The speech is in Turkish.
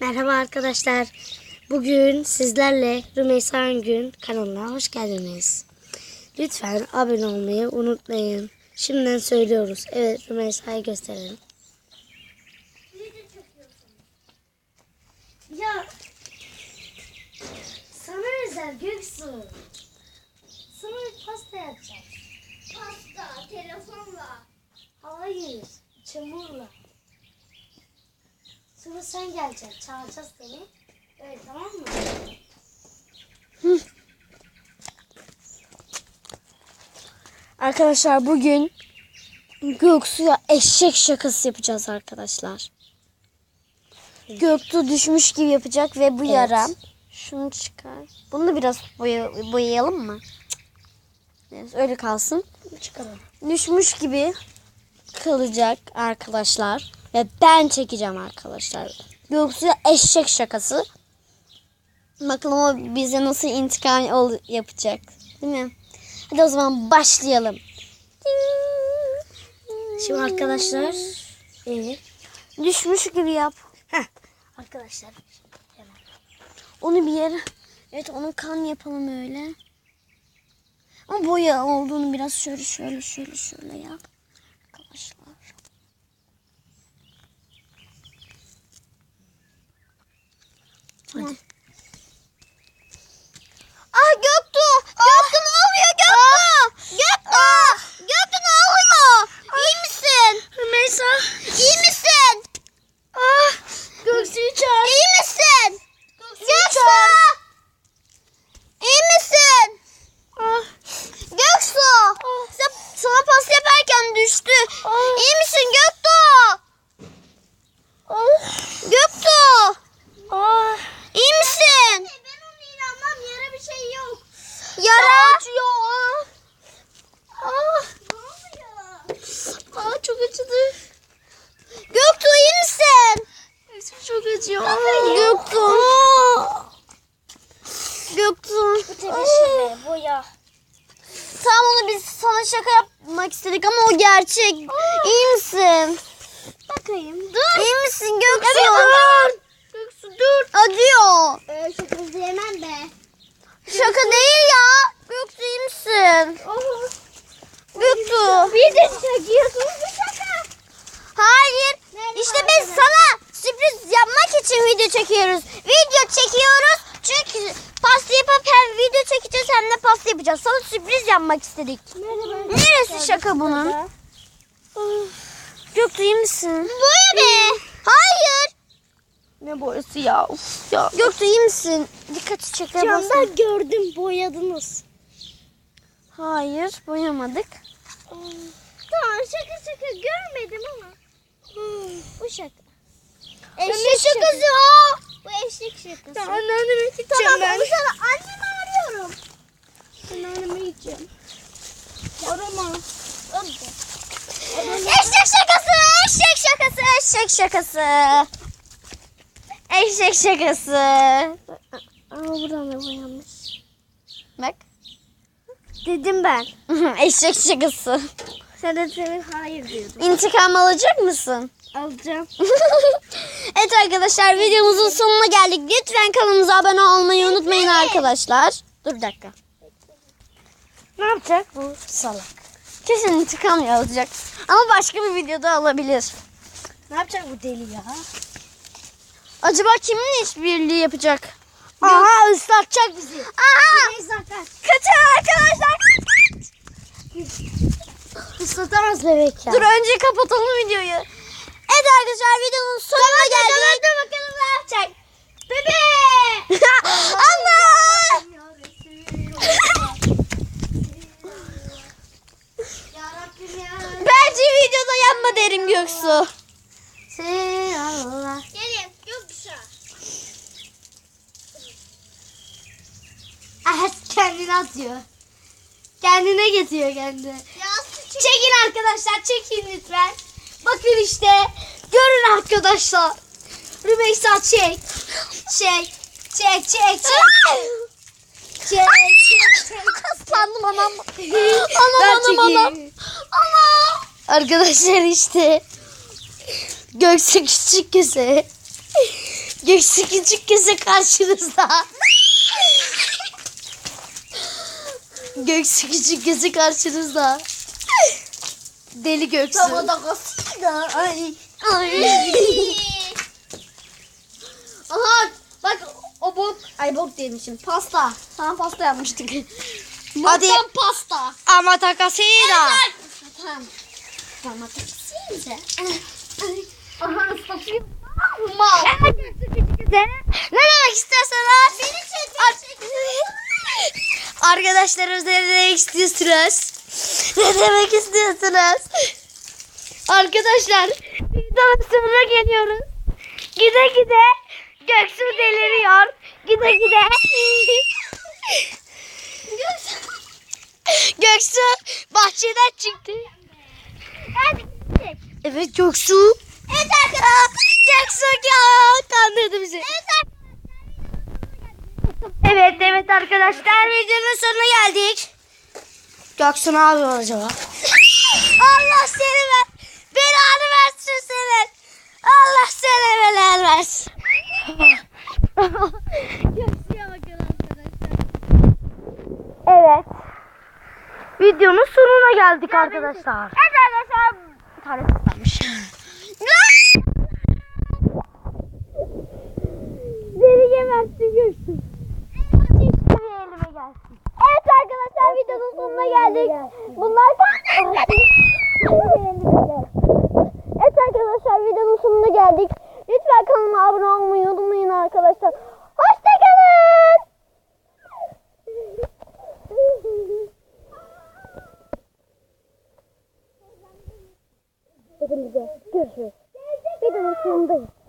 Merhaba arkadaşlar. Bugün sizlerle Rümeysa Öngün kanalına hoş geldiniz. Lütfen abone olmayı unutmayın. Şimdiden söylüyoruz. Evet Rümeysa'yı gösterelim. Ya sana özel Göksu. Sana bir pasta yapacağız. Pasta, telefonla. Hayır, çamurla. Sonra sen geleceksin, çağıracağız seni. Evet, tamam mı? Arkadaşlar bugün Göksu'ya eşek şakası yapacağız arkadaşlar. Göktuğ düşmüş gibi yapacak ve bu yara. Şunu çıkar. Bunu da biraz boya- boyayalım mı? Evet, öyle kalsın. Çıkaralım. Düşmüş gibi kalacak arkadaşlar. Ve ben çekeceğim arkadaşlar. Göksu'ya eşek şakası. Bakalım o bize nasıl intikam ol- yapacak. Değil mi? Hadi o zaman başlayalım. Şimdi arkadaşlar e, düşmüş gibi yap. Heh, arkadaşlar hemen. Onu bir yere evet onun kan yapalım öyle. Ama boya olduğunu biraz şöyle şöyle şöyle şöyle yap. Arkadaşlar. Hadi. Ah Göktuğ! Göktuğ ne oluyor Göktuğ? Göktuğ! Göktuğ ne oluyor? İyi misin? Rümeysa. İyi misin? Ah. Göksu'yu çağır. İyi misin? Göksu! İyi misin? Ah. Göksu! Sen, sana pas yaparken düştü. Ah. İyi misin Göktuğ? Ah. Göktuğ! Ah. İyi misin? Ben onu inanmam. Yara bir şey yok. Yara. Acıyor. Ah. Ne Ah çok acıdı. Göktuğ iyi misin? Göksu çok acıyor. Göktuğ. Göktuğ. Bu tebeşirle boya. Tam onu biz sana şaka yapmak istedik ama o gerçek. İyi misin? Bakayım. Dur. İyi misin Göksu? dur. Göksu dur. Acıyor. Ee, çok izleyemem be. Şaka değil ya. Göksu iyi misin? Oh. De çekiyorsunuz bu şaka. Hayır. Merhaba İşte biz arkadaşlar. sana sürpriz yapmak için video çekiyoruz. Video çekiyoruz. Çünkü pasta yapıp hem video çekeceğiz hem de pasta yapacağız. Sana sürpriz yapmak istedik. Merhaba. Neresi şaka bunun? Göktuğ iyi misin? Boya be. Hayır. Ne boyası ya? Uf ya. Göktuğ iyi misin? Dikkati çeker Camda basın. gördüm boyadınız. Hayır boyamadık. Tamam şaka şaka görmedim ama. Bu şaka. Eşek şakası o. Bu eşek şakası. Tamam anneanneme gideceğim Tamam ben. onu sana annemi arıyorum. Ben annemi gideceğim. Arama. Eşek şakası, eşek şakası, eşek şakası. Eşek şakası. Aa buradan da boyanmış. Bak. Dedim ben. eşek şakası. Sen de senin hayır diyordun. İntikam alacak mısın? Alacağım. evet arkadaşlar videomuzun sonuna geldik. Lütfen kanalımıza abone olmayı unutmayın arkadaşlar. Dur bir dakika. Ne yapacak bu salak? Kesin intikam alacak. Ama başka bir videoda alabilir. Ne yapacak bu deli ya? Acaba kimin işbirliği yapacak? Aha ıslatacak bizi. Aha! Kaçın arkadaşlar. Kaç kaç. Islatamaz bebek ya. Dur önce kapatalım videoyu. Evet arkadaşlar videonun sonuna geldik. Dur bakalım ne yapacak. Bebe. Allah! Yarabbim ya. Bence videoda yanma derim Göksu. Sen Allah. Gelin Göksu. Ah kendini atıyor. Kendine getiriyor kendini. Çekin arkadaşlar çekin lütfen. Bakın işte. Görün arkadaşlar. Rümeysa çek. Çek. Çek çek çek. Çek çek çek. Aslandım anam. Anam anam anam. Anam. Arkadaşlar işte. Göksu küçük köse. Göksu küçük kese karşınızda. Göksu küçük kese karşınızda. Deli Göksu. Ay. Aha bak o bok. Ay bok demişim. Pasta. Sana pasta yapmıştık. Hadi. Muttan pasta. Ama takasıyla. Tamam. Tamam taksiyince. Aha ıslatayım. Mal. Ne demek istersen ha? Beni çek. Arkadaşlar ne demek istiyorsunuz? Ne demek istiyorsunuz? Arkadaşlar videonun sonuna geliyoruz. Gide gide Göksu deliriyor. Gide gide. Göksu bahçeden çıktı. Evet Göksu. Evet arkadaşlar. Göksu ya kandırdı bizi. Evet evet arkadaşlar videonun sonuna geldik. Göksu ne yapıyor acaba? Allah seni ver. Belanı versin senin. Allah seni belanı versin. Göksu'ya bakın arkadaşlar. Evet. Videonun sonuna geldik arkadaşlar. Evet arkadaşlar. Tane tutmamış. Seni gebersin Göksu. elime gelsin. Evet arkadaşlar videonun sonuna geldik. Bunlar Evet arkadaşlar videonun sonuna geldik. Lütfen kanalıma abone olmayı unutmayın arkadaşlar. Hoşçakalın. Hepinize görüşürüz. Videonun sonundayız.